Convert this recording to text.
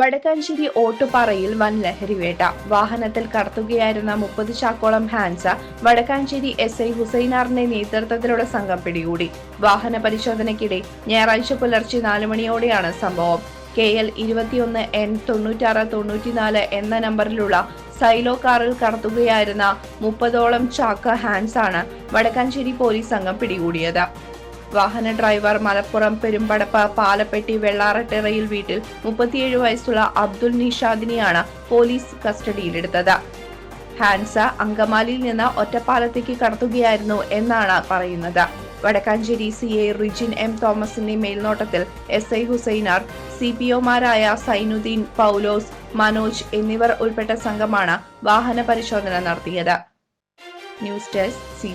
Vadakkanchery ഓട്ടുപാറയിൽ വൻ ലഹരിവേട്ട വാഹനത്തിൽ കടത്തുകയായിരുന്ന മുപ്പത് ചാക്കോളം ഹാൻസ വടക്കാഞ്ചേരി എസ് ഐ ഹുസൈനാറിന്റെ നേതൃത്വത്തിലുള്ള സംഘം പിടികൂടി. വാഹന പരിശോധനയ്ക്കിടെ ഞായറാഴ്ച പുലർച്ചെ നാല് മണിയോടെയാണ് സംഭവം. കെ എൽ ഇരുപത്തിയൊന്ന് എൻ തൊണ്ണൂറ്റാറ് തൊണ്ണൂറ്റിനാല് എന്ന നമ്പറിലുള്ള സൈലോ കാറിൽ കടത്തുകയായിരുന്ന മുപ്പതോളം ചാക്ക ഹാൻസാണ് വടക്കാഞ്ചേരി പോലീസ് സംഘം പിടികൂടിയത്. വാഹന ഡ്രൈവർ മലപ്പുറം പെരുമ്പടപ്പ് പാലപ്പെട്ടി വെള്ളാറട്ടറയിൽ വീട്ടിൽ മുപ്പത്തിയേഴ് വയസ്സുള്ള അബ്ദുൽ നിഷാദിനെയാണ് പോലീസ് കസ്റ്റഡിയിലെടുത്തത്. ഹാൻസ അങ്കമാലിയിൽ നിന്ന് ഒറ്റപ്പാലത്തേക്ക് കടത്തുകയായിരുന്നു എന്നാണ് പറയുന്നത്. Vadakkanchery C A Rijin M തോമസിന്റെ മേൽനോട്ടത്തിൽ S I Husainar C P ഒമാരായ Zainuddin Paulose Manoj എന്നിവർ ഉൾപ്പെട്ട സംഘമാണ് വാഹന പരിശോധന നടത്തിയത്. News desk C